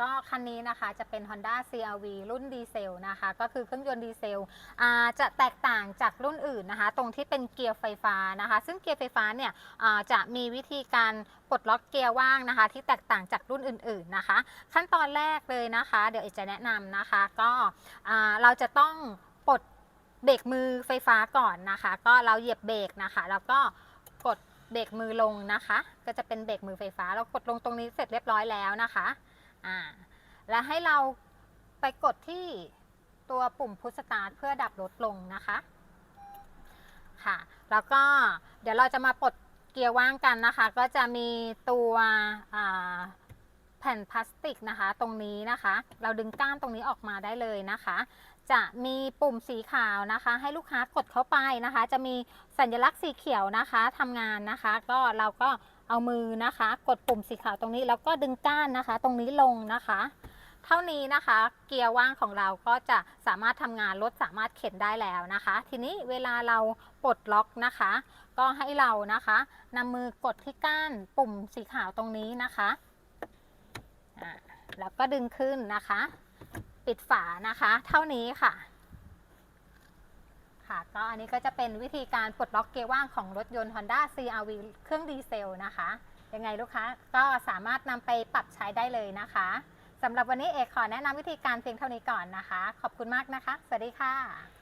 ก็คันนี้นะคะจะเป็น Honda CRV รุ่นดีเซลนะคะ ก็คือเครื่องยนต์ดีเซลจะแตกต่างจากรุ่นอื่นนะคะ ตรงที่เป็นเกียร์ไฟฟ้านะคะ ซึ่งเกียร์ไฟฟ้าเนี่ยจะมีวิธีการปลดล็อกเกียร์ว่างนะคะ ที่แตกต่างจากรุ่นอื่น ๆนะคะ ขั้นตอนแรกเลยนะคะ เดี๋ยวเอจะแนะนำนะคะ ก็เราจะต้องปลดเบรกมือไฟฟ้าก่อนนะคะ ก็เราเหยียบเบรกนะคะ แล้วก็กดเบรกมือลงนะคะ ก็จะเป็นเบรกมือไฟฟ้า เรากดลงตรงนี้เสร็จเรียบร้อยแล้วนะคะ อ่าและให้เราไปกดที่ตัวปุ่มพุชสตาร์ทเพื่อดับรถลงนะคะ ค่ะ แล้วก็เดี๋ยวเราจะมาปลดเกียร์ว่างกันนะคะ ก็จะมีตัวอ่า ผ่นพลาสติกนะคะ ตรงนี้นะคะ เราดึงก้านตรงนี้ออกมาได้เลยนะคะ จะมีปุ่มสีขาวนะคะ ให้ลูกค้ากดเข้าไปนะคะ จะมีสัญลักษณ์สีเขียวนะคะทำงานนะคะ ก็เราก็เอามือนะคะ กดปุ่มสีขาวตรงนี้แล้วก็ดึงก้านนะคะ ตรงนี้ลงนะคะ เท่านี้นะคะ เกียร์ว่างของเราก็จะสามารถทำงานรถสามารถเข็นได้แล้วนะคะ ทีนี้เวลาเราปลดล็อกนะคะ ก็ให้เรานะคะนำมือกดที่ก้านปุ่มสีขาวตรงนี้นะคะอะ แล้วก็ดึงขึ้นนะคะ ปิดฝานะคะ เท่านี้ค่ะ ค่ะก็อันนี้ก็จะเป็นวิธีการปลดล็อกเกียร์ว่างของรถยนต์ Honda CRV เครื่องดีเซลนะคะ ยังไงลูกค้าก็สามารถนำไปปรับใช้ได้เลยนะคะสำหรับวันนี้เอกขอแนะนำวิธีการเพียงเท่านี้ก่อนนะคะ ขอบคุณมากนะคะ สวัสดีค่ะ